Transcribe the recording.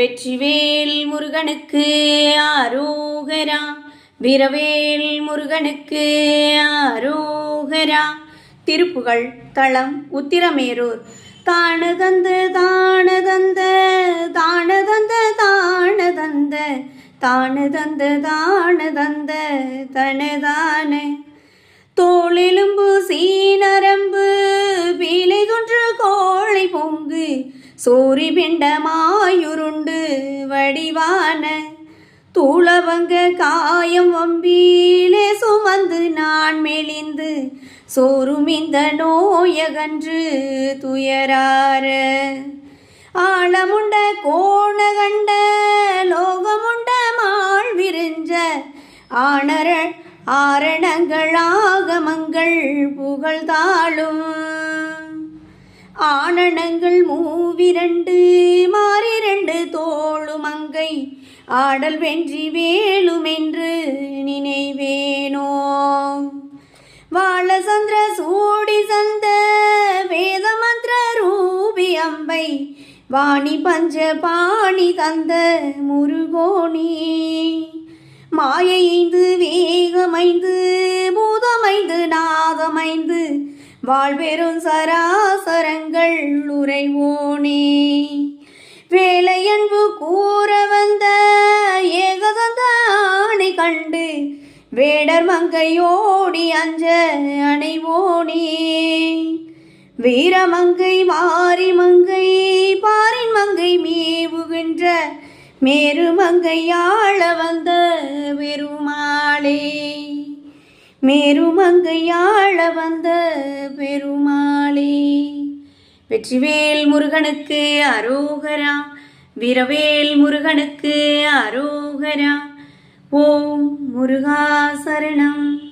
வெற்றிவேல் முருகனுக்கு ஆரோகரா. வீரவேல் முருகனுக்கு ஆரோகரா. திருப்புகழ் தளம் உத்திரமேரூர். தானதந்த தானதந்த தானதந்த தானதந்த தானதந்த தானதந்த தனதான பொங்கு வடிவான தூளவங்க காயம் வம்பீலே சுமந்து நான் மெலிந்து சோறும் இந்த நோயகன்று துயரார. ஆழமுண்ட கோணகண்ட லோகமுண்ட மாள் விரிஞ்ச ஆணர ஆரணங்கள் ஆகமங்கள் புகழ்தாளும் ஆனணங்கள் மூவிரண்டு மாறிரண்டு தோளும் அங்கை. ஆடல் வென்றி வேலும் என்று நினைவேனோ. வாழசந்திர சூடி சந்த வேதமந்திர ரூபி அம்பை. வாணி பஞ்ச பாணி தந்த முருகோணி மாயைந்து வேகமைந்து பூதமைந்து நாதமைந்து வாழ்வெறும் சராசரங்கள் உரைவோனே வேலையன்பு கூற வந்த ஏகதந்தானை கண்டு வேடர் மங்கையோடி அஞ்ச அணைவோனே. வீரமங்கை மாரி மங்கை பாரின் மங்கை மேவுகின்ற மேரு மங்கையாள வந்த பெருமாளே. மேருமங்கையாள வந்த பெருமாளே. வெற்றிவேல் முருகனுக்கு அரோகரா வீரவேல் முருகனுக்கு அரோகரா. ஓம் முருகா சரணம்.